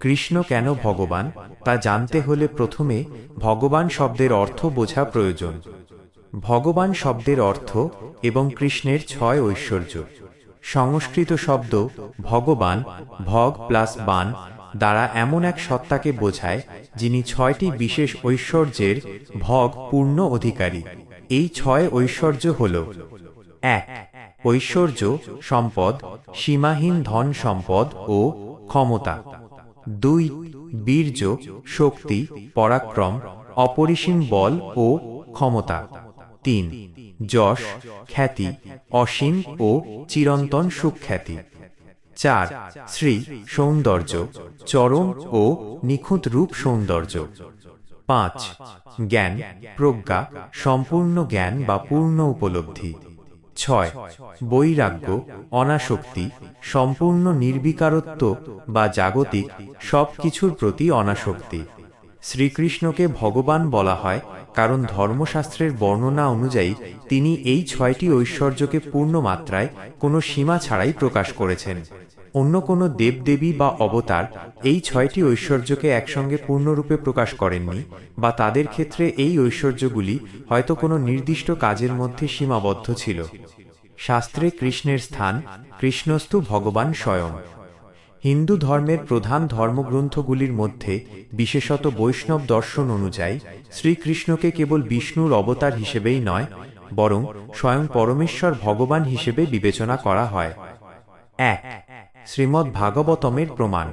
কৃষ্ণ কেন ভগবান, তা জানতে হলে প্রথমে ভগবান শব্দের অর্থ বোঝা প্রয়োজন। ভগবান শব্দের অর্থ এবং কৃষ্ণের ছয় ঐশ্বর্য। সংস্কৃত শব্দ ভগবান, ভগ প্লাস বান দ্বারা এমন এক সত্তাকে বোঝায় যিনি ছয়টি বিশেষ ঐশ্বর্যের ভগ পূর্ণ অধিকারী। এই ছয় ঐশ্বর্য হল এক, ঐশ্বর্য, সম্পদ, সীমাহীন ধন সম্পদ ও ক্ষমতা। দুই, বীর্য, শক্তি, পরাক্রম, অপরিসীম বল ও ক্ষমতা। তিন, যশ, খ্যাতি, অসীম ও চিরন্তন সুখ্যাতি। চার, শ্রী সৌন্দর্য, চরম ও নিখুঁত রূপ সৌন্দর্য। পাঁচ, জ্ঞান, প্রজ্ঞা, সম্পূর্ণ জ্ঞান বা পূর্ণ উপলব্ধি। ছয় বৈরাগ্য, অনাসক্তি, সম্পূর্ণ নির্বিকারত্ব বা জাগতিক সব কিছুর প্রতি অনাসক্তি। শ্রীকৃষ্ণকে ভগবান বলা হয়, কারণ ধর্মশাস্ত্রের বর্ণনা অনুযায়ী তিনি এই ছয়টি ঐশ্বর্যকে পূর্ণ মাত্রায় কোনো সীমা ছাড়াই প্রকাশ করেছেন। অন্য কোনো দেবদেবী বা অবতার এই ছয়টি ঐশ্বর্যকে একসঙ্গে পূর্ণরূপে প্রকাশ করেননি বা তাদের ক্ষেত্রে এই ঐশ্বর্যগুলি হয়তো কোনো নির্দিষ্ট কাজের মধ্যে সীমাবদ্ধ ছিল। শাস্ত্রে কৃষ্ণের স্থান, কৃষ্ণস্তু ভগবান স্বয়ং। হিন্দু ধর্মের প্রধান ধর্মগ্রন্থগুলির মধ্যে, বিশেষত বৈষ্ণব দর্শন অনুযায়ী, শ্রীকৃষ্ণকে কেবল বিষ্ণুর অবতার হিসেবেই নয়, বরং স্বয়ং পরমেশ্বর ভগবান হিসেবে বিবেচনা করা হয়। এক শ্রীমৎ ভাগবতমের প্রমাণ।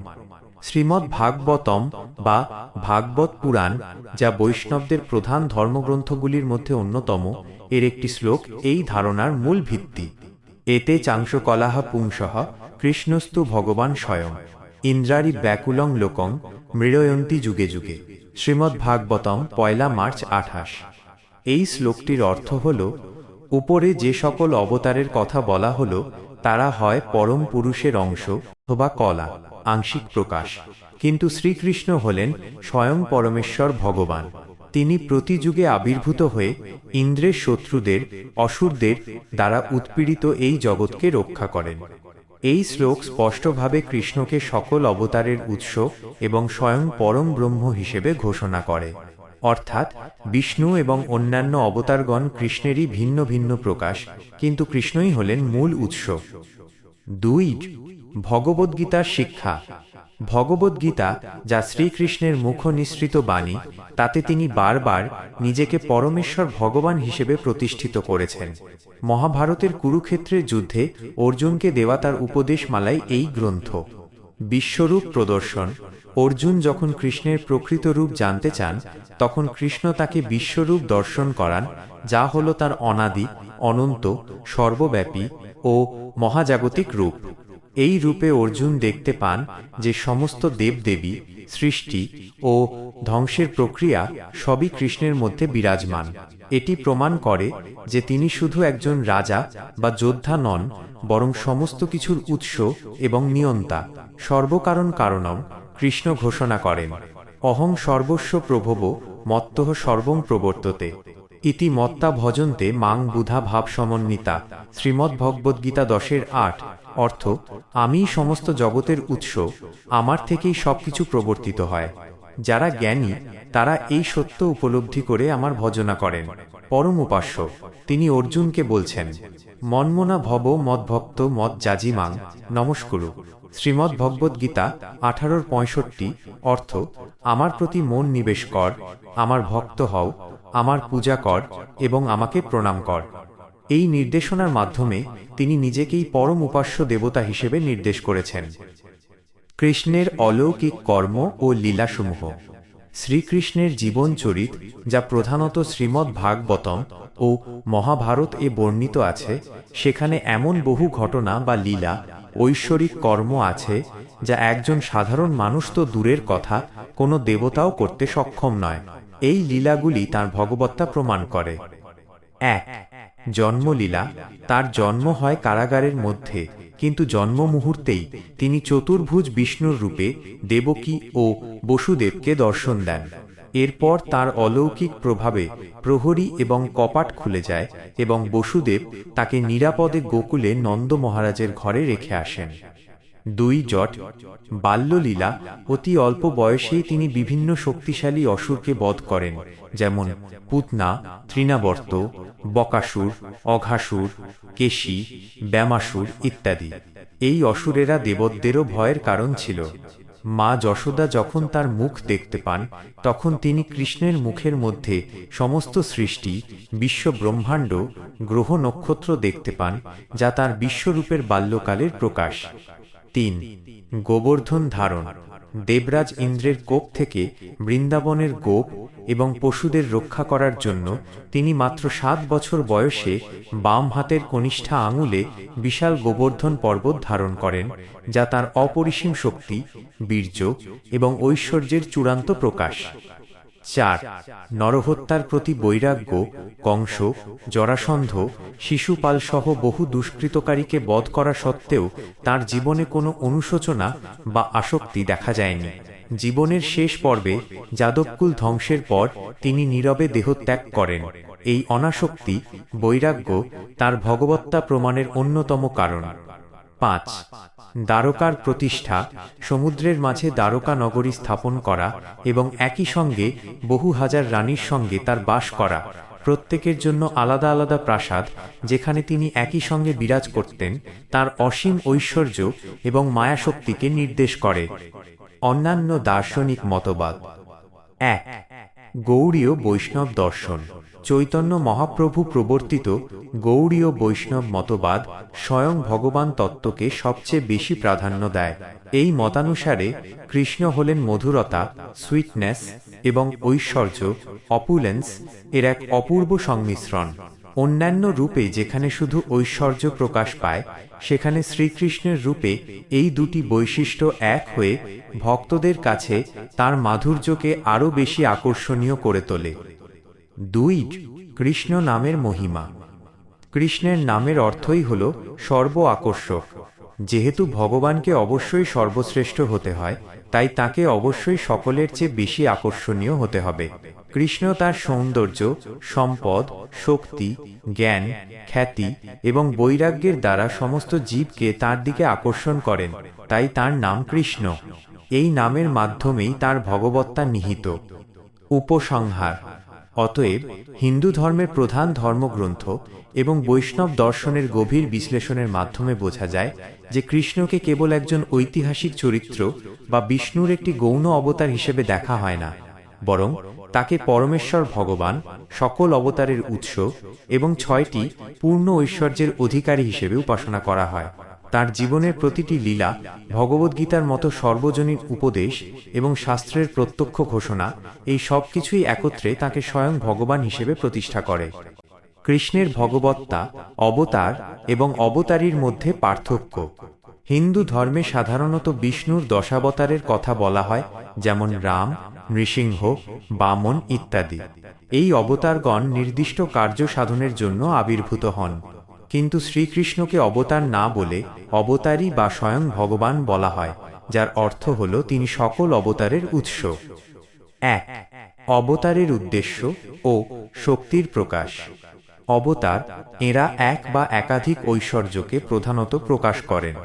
শ্রীমৎ ভাগবতম বা ভাগবত পুরাণ, যা বৈষ্ণবদের প্রধান ধর্মগ্রন্থগুলির মধ্যে অন্যতম, এর একটি শ্লোক এই ধারণার মূল ভিত্তি। এতে চাংশকলাহ পুংসহ কৃষ্ণস্তু ভগবান স্বয়ং ইন্দ্রারি ব্যাকুলং লোকং মৃড়য়ন্তী যুগে যুগে। শ্রীমৎ ভাগবতম, পয়লা মার্চ আঠাশ। এই শ্লোকটির অর্থ হল, উপরে যে সকল অবতারের কথা বলা হল তারা হয় পরম পুরুষের অংশ অথবা কলা, আংশিক প্রকাশ। কিন্তু শ্রীকৃষ্ণ হলেন স্বয়ং পরমেশ্বর ভগবান। তিনি প্রতি যুগে আবির্ভূত হয়ে ইন্দ্রের শত্রুদের, অসুরদের দ্বারা উৎপীড়িত এই জগৎকে রক্ষা করেন। এই শ্লোক স্পষ্টভাবে কৃষ্ণকে সকল অবতারের উৎস এবং স্বয়ং পরম ব্রহ্ম হিসেবে ঘোষণা করে। অর্থাৎ বিষ্ণু এবং অন্যান্য অবতারগণ কৃষ্ণেরই ভিন্ন ভিন্ন প্রকাশ, কিন্তু কৃষ্ণই হলেন মূল উৎস। দুই ভগবদ্গীতার শিক্ষা। ভগবদ্গীতা যা শ্রীকৃষ্ণের মুখ নিঃসৃত বাণী, তাতে তিনি বারবার নিজেকে পরমেশ্বর ভগবান হিসেবে প্রতিষ্ঠিত করেছেন। মহাভারতের কুরুক্ষেত্রের যুদ্ধে অর্জুনকে দেওয়া তার উপদেশমালাই এই গ্রন্থ। বিশ্বরূপ প্রদর্শন। অর্জুন যখন কৃষ্ণের প্রকৃত রূপ জানতে চান, তখন কৃষ্ণ তাকে বিশ্বরূপ দর্শন করান, যা হল তার অনাদি, অনন্ত, সর্বব্যাপী ও মহাজাগতিক রূপ। এই রূপে অর্জুন দেখতে পান যে সমস্ত দেবদেবী, সৃষ্টি ও ধ্বংসের প্রক্রিয়া সবই কৃষ্ণের মধ্যে বিরাজমান। এটি প্রমাণ করে যে তিনি শুধু একজন রাজা বা যোদ্ধা নন, বরং সমস্ত কিছুর উৎস এবং নিয়ন্তা। সর্বকারণ কারণম কৃষ্ণ ঘোষণা করেন, অহং সর্বস্ব প্রভব মত্তঃ সর্বং প্রবর্ততে। ইতি মত্তা ভজন্তে মাং বুধা ভাব সমন্বিতা। শ্রীমদ্ ভগবদ্গীতা দশের আট, অর্থ আমি সমস্ত জগতের উৎস, আমার থেকেই সবকিছু প্রবর্তিত হয়। যারা জ্ঞানী, তারা এই সত্য উপলব্ধি করে আমার ভজনা করেন। পরম উপাস্য, তিনি অর্জুনকে বলছেন মনমনা ভব মদভক্ত মদ জাজিমাং নমস্কুরু। শ্রীমদ্ ভগবদ্গীতা আঠারোর পঁয়ষট্টি অর্থ, আমার প্রতি মন নিবেশ কর, আমার ভক্ত হও, আমার পূজা কর এবং আমাকে প্রণাম কর। এই নির্দেশনার মাধ্যমে তিনি নিজেকেই পরম উপাস্য দেবতা হিসেবে নির্দেশ করেছেন। কৃষ্ণের অলৌকিক কর্ম ও লীলাসমূহ। শ্রীকৃষ্ণের জীবনচরিত যা প্রধানত শ্রীমদ্ ভাগবতম ও মহাভারত এ বর্ণিত আছে, সেখানে এমন বহু ঘটনা বা লীলা, ঐশ্বরিক কর্ম আছে, যা একজন সাধারণ মানুষ তো দূরের কথা, কোনো দেবতাও করতে সক্ষম নয়। এই লীলাগুলি তার ভগবত্তা প্রমাণ করে। এক, জন্মলীলা। তার জন্ম হয় কারাগারের মধ্যে। কিন্তু জন্ম মুহূর্তেই তিনি চতুর্ভুজ বিষ্ণুর রূপে দেবকী ও বসুদেবকে দর্শন দেন। এরপর তার অলৌকিক প্রভাবে প্রহরী এবং কপাট খুলে যায় এবং বসুদেব তাকে নিরাপদে গোকুলে নন্দ মহারাজের ঘরে রেখে আসেন। দুই জট বাল্যলীলা অতি অল্প বয়সেই তিনি বিভিন্ন শক্তিশালী অসুরকে বধ করেন, যেমন পুতনা, তৃণাবর্ত, বকাসুর, অঘাসুর, কেশী, ব্যামাসুর ইত্যাদি। এই অসুরেরা দেবদেরও ভয়ের কারণ ছিল। মা যশোদা যখন তার মুখ দেখতে পান, তখন তিনি কৃষ্ণের মুখের মধ্যে সমস্ত সৃষ্টি, বিশ্ব ব্রহ্মাণ্ড, গ্রহ নক্ষত্র দেখতে পান, যা তার বিশ্বরূপের বাল্যকালের প্রকাশ। তিন, গোবর্ধন ধারণ, দেবরাজ ইন্দ্রের কোপ থেকে বৃন্দাবনের গোপ এবং পশুদের রক্ষা করার জন্য তিনি মাত্র সাত বছর বয়সে বাম হাতের কনিষ্ঠা আঙুলে বিশাল গোবর্ধন পর্বত ধারণ করেন, যা তার অপরিসীম শক্তি, বীর্য এবং ঐশ্বর্যের চূড়ান্ত প্রকাশ। চার, নরহত্যার প্রতি বৈরাগ্য, কংস, জরাসন্ধ শিশুপাল সহ বহু দুষ্কৃতকারীকে বধ করা সত্ত্বেও তার জীবনে কোনো অনুশোচনা বা আসক্তি দেখা যায়নি। জীবনের শেষ পর্বে যাদবকুল ধ্বংসের পর তিনি নীরবে দেহত্যাগ করেন। এই অনাসক্তি, বৈরাগ্য তার ভগবত্তা প্রমাণের অন্যতম কারণ। পাঁচ। দ্বারকার প্রতিষ্ঠা, সমুদ্রের মাঝে দ্বারকা নগরী স্থাপন করা এবং একই সঙ্গে বহু হাজার রানীর সঙ্গে তার বাস করা। প্রত্যেকের জন্য আলাদা আলাদা প্রাসাদ, যেখানে তিনি একই সঙ্গে বিরাজ করতেন, তার অসীম ঐশ্বর্য এবং মায়াশক্তিকে নির্দেশ করে। অন্যান্য দার্শনিক মতবাদ। এক। গৌড়ীয় বৈষ্ণব দর্শন। চৈতন্য মহাপ্রভু প্রবর্তিত গৌড়ীয় বৈষ্ণব মতবাদ স্বয়ং ভগবান তত্ত্বকে সবচেয়ে বেশি প্রাধান্য দেয়। এই মতানুসারে কৃষ্ণ হলেন মধুরতা সুইটনেস এবং ঐশ্বর্য অপুলেন্স এর এক অপূর্ব সংমিশ্রণ। অন্যান্য রূপে যেখানে শুধু ঐশ্বর্য প্রকাশ পায় সেখানে শ্রীকৃষ্ণের রূপে এই দুটি বৈশিষ্ট্য এক হয়ে ভক্তদের কাছে তার মাধুর্যকে আরও বেশি আকর্ষণীয় করে তোলে। দুই, কৃষ্ণ নামের মহিমা। কৃষ্ণের নামের অর্থই হল সর্ব আকর্ষক। যেহেতু ভগবানকে অবশ্যই সর্বশ্রেষ্ঠ হতে হয় তাই তাকে অবশ্যই সকলের চেয়ে বেশি আকর্ষণীয় হতে হবে। কৃষ্ণ তার সৌন্দর্য, সম্পদ, শক্তি, জ্ঞান, খ্যাতি এবং বৈরাগ্যের দ্বারা সমস্ত জীবকে তার দিকে আকর্ষণ করেন। তাই তার নাম কৃষ্ণ। এই নামের মাধ্যমেই তার ভগবত্তা নিহিত। উপসংহার। অতএব হিন্দু ধর্মের প্রধান ধর্মগ্রন্থ এবং বৈষ্ণব দর্শনের গভীর বিশ্লেষণের মাধ্যমে বোঝা যায় যে কৃষ্ণকে কেবল একজন ঐতিহাসিক চরিত্র বা বিষ্ণুর একটি গৌণ অবতার হিসেবে দেখা হয় না, বরং তাকে পরমেশ্বর ভগবান, সকল অবতারের উৎস এবং ছয়টি পূর্ণ ঐশ্বর্যের অধিকারী হিসেবে উপাসনা করা হয়। তার জীবনের প্রতিটি লীলা ভগবদ্গীতার মতো সর্বজনীন উপদেশ এবং শাস্ত্রের প্রত্যক্ষ ঘোষণা, এই সব কিছুই একত্রে তাকে স্বয়ং ভগবান হিসেবে প্রতিষ্ঠা করে। কৃষ্ণের ভগবত্তা, অবতার এবং অবতারীর মধ্যে পার্থক্য। হিন্দু ধর্মে সাধারণত বিষ্ণুর দশাবতারের কথা বলা হয়, যেমন রাম, নৃসিংহ, বামন ইত্যাদি। এই অবতারগণ নির্দিষ্ট কার্য সাধনের জন্য আবির্ভূত হন। কিন্তু শ্রীকৃষ্ণকে অবতার না বলে অবতারী বা স্বয়ং ভগবান বলা হয়, যার অর্থ হল তিনি সকল অবতারের উৎস। এক, অবতারের উদ্দেশ্য ও শক্তির প্রকাশ। অবতার এরা এক বা একাধিক ঐশ্বর্যকে প্রধানত প্রকাশ করেন,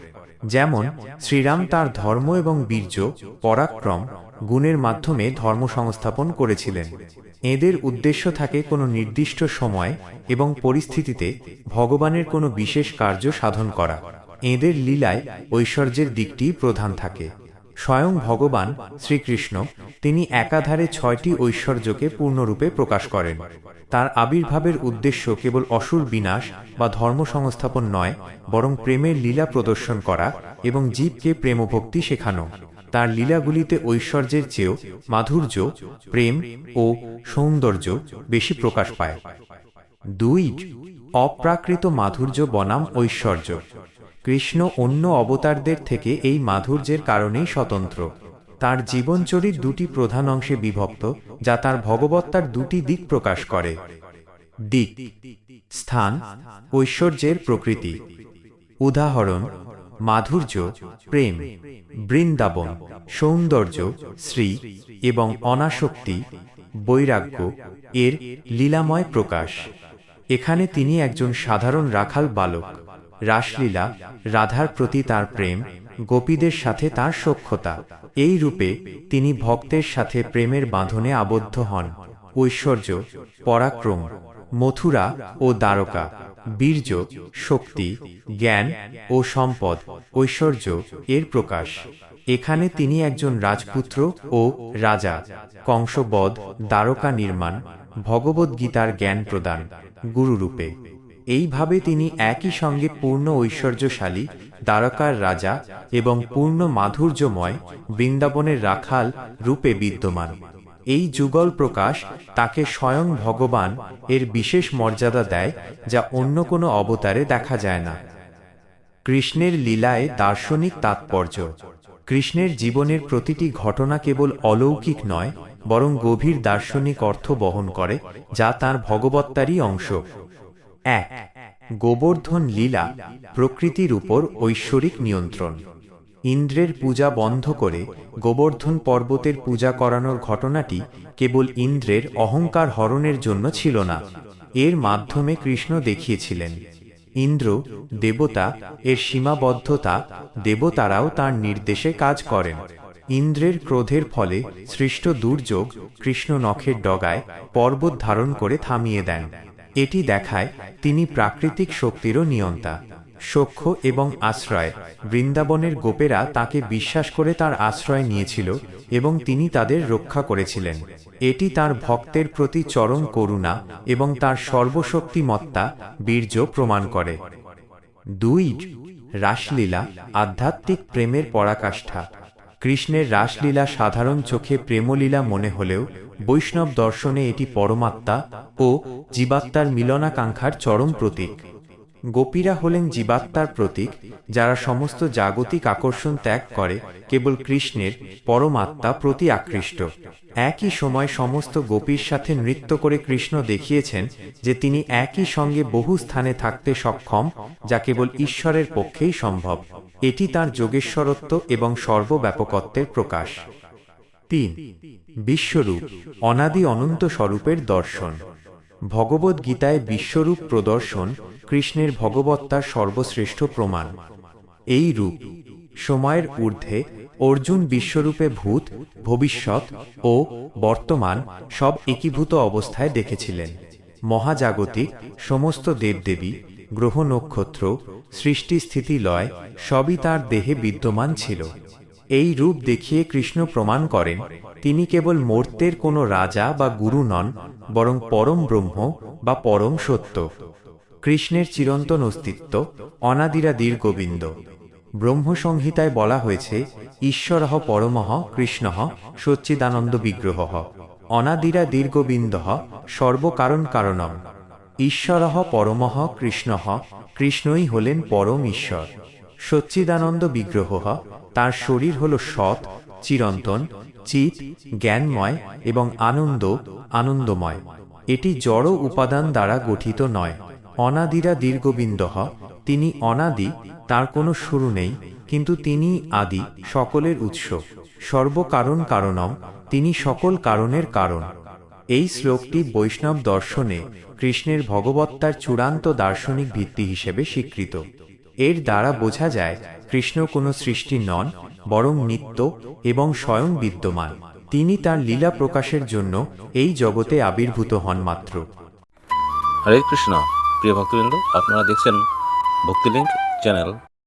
যেমন শ্রীরাম তার ধর্ম এবং বীর্য, পরাক্রম গুণের মাধ্যমে ধর্ম সংস্থাপন করেছিলেন। এদের উদ্দেশ্য থাকে কোনো নির্দিষ্ট সময় এবং পরিস্থিতিতে ভগবানের কোনো বিশেষ কার্য সাধন করা। এদের লীলায় ঐশ্বর্যের দিকটি প্রধান থাকে। স্বয়ং ভগবান শ্রীকৃষ্ণ তিনি একাধারে ছয়টি ঐশ্বর্যকে পূর্ণরূপে প্রকাশ করেন। তার আবির্ভাবের উদ্দেশ্য কেবল অসুর বিনাশ বা ধর্ম সংস্থাপন নয়, বরং প্রেমের লীলা প্রদর্শন করা এবং জীবকে প্রেমভক্তি শেখানো। তার লীলাগুলিতে ঐশ্বর্যের চেয়েও মাধুর্য, প্রেম ও সৌন্দর্য বেশি প্রকাশ পায়। দুই, অপ্রাকৃত মাধুর্য বনাম ঐশ্বর্য। কৃষ্ণ অন্য অবতারদের থেকে এই মাধুর্যের কারণেই স্বতন্ত্র। তার জীবনচরিত দুটি প্রধান অংশে বিভক্ত, যা তার ভগবত্তার দুটি দিক প্রকাশ করে। দিক, স্থান, ঐশ্বর্যের প্রকৃতি। উদাহরণ মাধুর্য, প্রেম, বৃন্দাবন, সৌন্দর্য, শ্রী এবং অনাসক্তি, বৈরাগ্য এর লীলাময় প্রকাশ। এখানে তিনি একজন সাধারণ রাখাল বালক। রাসলীলা, রাধার প্রতি তার প্রেম, গোপীদের সাথে তার সখ্যতা এই রূপে তিনি ভক্তের সাথে প্রেমের বাঁধনে আবদ্ধ হন। ঐশ্বর্য, পরাক্রম, মথুরা ও দ্বারকা। বীর্য, শক্তি, জ্ঞান ও সম্পদ, ঐশ্বর্য এর প্রকাশ। এখানে তিনি একজন রাজপুত্র ও রাজা, কংসবধ, দ্বারকা নির্মাণ ভগবদ্গীতার জ্ঞান প্রদান, গুরুরূপে। এইভাবে তিনি একই সঙ্গে পূর্ণ ঐশ্বর্যশালী, দ্বারকার রাজা এবং পূর্ণ মাধুর্যময় বৃন্দাবনের রাখাল রূপে বিদ্যমান। এই যুগল প্রকাশ তাকে স্বয়ং ভগবান এর বিশেষ মর্যাদা দেয়, যা অন্য কোনো অবতারে দেখা যায় না। কৃষ্ণের লীলায় দার্শনিক তাৎপর্য। কৃষ্ণের জীবনের প্রতিটি ঘটনা কেবল অলৌকিক নয়, বরং গভীর দার্শনিক অর্থ বহন করে, যা তার ভগবত্তারই অংশ। এক, গোবর্ধন লীলা প্রকৃতির উপর ঐশ্বরিক নিয়ন্ত্রণ। ইন্দ্রের পূজা বন্ধ করে গোবর্ধন পর্বতের পূজা করানোর ঘটনাটি কেবল ইন্দ্রের অহংকার হরণের জন্য ছিল না, এর মাধ্যমে কৃষ্ণ দেখিয়েছিলেন। ইন্দ্র দেবতা, এর সীমাবদ্ধতা, দেবতারাও তার নির্দেশে কাজ করেন। ইন্দ্রের ক্রোধের ফলে সৃষ্ট দুর্যোগ কৃষ্ণ নখের ডগায় পর্বত ধারণ করে থামিয়ে দেন। এটি দেখায় তিনি প্রাকৃতিক শক্তিরও নিয়ন্তা। সখ্য এবং আশ্রয়। বৃন্দাবনের গোপেরা তাকে বিশ্বাস করে তার আশ্রয় নিয়েছিল এবং তিনি তাদের রক্ষা করেছিলেন। এটি তার ভক্তের প্রতি চরম করুণা এবং তার সর্বশক্তিমত্তা বীর্য প্রমাণ করে। দুই, রাসলীলা, আধ্যাত্মিক প্রেমের পরাকাষ্ঠা। কৃষ্ণের রাসলীলা সাধারণ চোখে প্রেমলীলা মনে হলেও বৈষ্ণব দর্শনে এটি পরমাত্মা ও জীবাত্মার মিলনাকাঙ্ক্ষার চরম প্রতীক। গোপীরা হলেন জীবাত্মার প্রতীক, যারা সমস্ত জাগতিক আকর্ষণ ত্যাগ করে, কেবল কৃষ্ণের পরমাত্মা প্রতি আকৃষ্ট। একই সময় সমস্ত গোপীর সাথে নৃত্য করে কৃষ্ণ দেখিয়েছেন যে তিনি একই সঙ্গে বহু স্থানে থাকতে সক্ষম, যা কেবল ঈশ্বরের পক্ষেই সম্ভব। এটি তার যোগেশ্বরত্ব এবং সর্বব্যাপকত্বের প্রকাশ। তিন, বিশ্বরূপ, অনাদি অনন্ত স্বরূপের দর্শন। ভগবদ গীতায় বিশ্বরূপ প্রদর্শন কৃষ্ণের ভগবত্তার সর্বশ্রেষ্ঠ প্রমাণ। এই রূপ, সময়ের ঊর্ধ্বে অর্জুন বিশ্বরূপে ভূত, ভবিষ্যৎ ও বর্তমান সব একীভূত অবস্থায় দেখেছিলেন। মহাজাগতিক সমস্ত দেবদেবী, গ্রহ নক্ষত্র সৃষ্টি স্থিতি লয় সবই তার দেহে বিদ্যমান ছিল। এই রূপ দেখিয়ে কৃষ্ণ প্রমাণ করেন, তিনি কেবল মর্তের কোনো রাজা বা গুরু নন, বরং পরম ব্রহ্ম বা পরম সত্য। কৃষ্ণের চিরন্তন অস্তিত্ব, অনাদিরা দীর্ঘবিন্দ। ব্রহ্মসংহিতায় বলা হয়েছে ঈশ্বরহ পরমঃ কৃষ্ণঃ সচ্চিদানন্দ বিগ্রহ। অনাদিরা দীর্ঘবিন্দ সর্বকারণ কারণম ঈশ্বরহ পরমঃ কৃষ্ণঃ, কৃষ্ণই হলেন পরম ঈশ্বর। সচ্চিদানন্দ বিগ্রহ তার শরীর হল সৎ, চিরন্তন, চিত, জ্ঞানময় এবং আনন্দ, আনন্দময়। এটি জড় উপাদান দ্বারা গঠিত নয়। অনাদিরা দীর্ঘবিন্দহ, তিনি অনাদি, তার কোনো শুরু নেই, কিন্তু তিনি আদি, সকলের উৎস। সর্বকারণ কারণম, তিনি সকল কারণের কারণ। এই শ্লোকটি বৈষ্ণব দর্শনে কৃষ্ণের ভগবত্তার চূড়ান্ত দার্শনিক ভিত্তি হিসেবে স্বীকৃত। এর দ্বারা বোঝা যায়, কৃষ্ণ কোনো সৃষ্টি নন, বরং নিত্য এবং স্বয়ং বিদ্যমান। তিনি তার লীলা প্রকাশের জন্য এই জগতে আবির্ভূত হন মাত্র। হরে কৃষ্ণ, প্রিয় ভক্তবৃন্দ, আপনারা দেখছেন ভক্তিলিঙ্ক চ্যানেল।